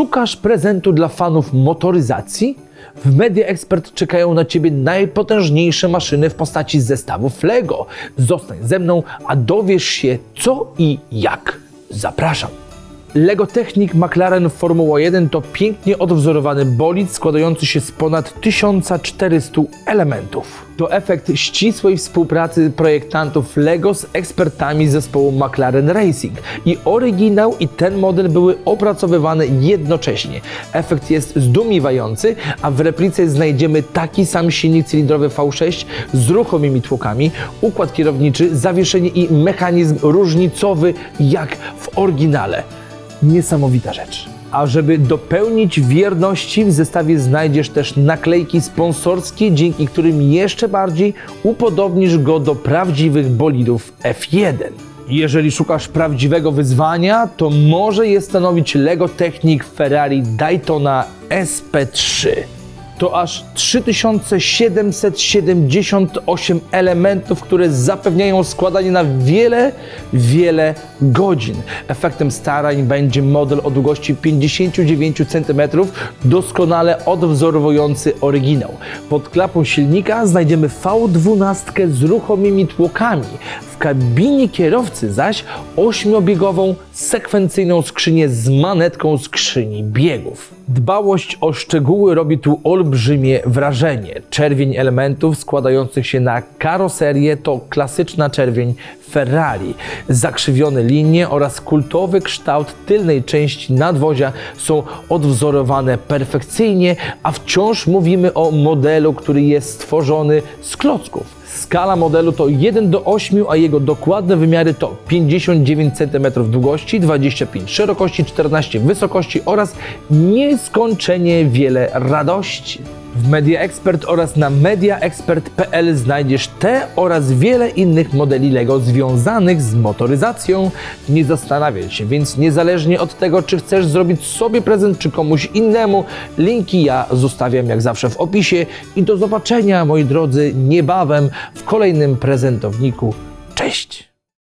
Szukasz prezentu dla fanów motoryzacji? W Media Expert czekają na Ciebie najpotężniejsze maszyny w postaci zestawów LEGO. Zostań ze mną, a dowiesz się co i jak. Zapraszam. Lego Technik McLaren Formuła 1 to pięknie odwzorowany bolid składający się z ponad 1400 elementów. To efekt ścisłej współpracy projektantów Lego z ekspertami zespołu McLaren Racing. I oryginał i ten model były opracowywane jednocześnie. Efekt jest zdumiewający, a w replice znajdziemy taki sam silnik cylindrowy V6 z ruchomymi tłokami, układ kierowniczy, zawieszenie i mechanizm różnicowy jak w oryginale. Niesamowita rzecz. A żeby dopełnić wierności, w zestawie znajdziesz też naklejki sponsorskie, dzięki którym jeszcze bardziej upodobnisz go do prawdziwych bolidów F1. Jeżeli szukasz prawdziwego wyzwania, to może je stanowić Lego Technik Ferrari Daytona SP3. To aż 3778 elementów, które zapewniają składanie na wiele, wiele godzin. Efektem starań będzie model o długości 59 cm, doskonale odwzorowujący oryginał. Pod klapą silnika znajdziemy V12 z ruchomymi tłokami. W kabinie kierowcy zaś ośmiobiegową, sekwencyjną skrzynię z manetką skrzyni biegów. Dbałość o szczegóły robi tu olbrzymie wrażenie. Czerwień elementów składających się na karoserię to klasyczna czerwień Ferrari. Zakrzywione linie oraz kultowy kształt tylnej części nadwozia są odwzorowane perfekcyjnie, a wciąż mówimy o modelu, który jest stworzony z klocków. Skala modelu to 1 do 8, a jego dokładne wymiary to 59 cm długości, 25 szerokości, 14 wysokości oraz nieskończenie wiele radości. W Media Expert oraz na mediaexpert.pl znajdziesz te oraz wiele innych modeli LEGO związanych z motoryzacją. Nie zastanawiaj się, więc niezależnie od tego, czy chcesz zrobić sobie prezent, czy komuś innemu, linki ja zostawiam jak zawsze w opisie i do zobaczenia, moi drodzy, niebawem w kolejnym prezentowniku. Cześć!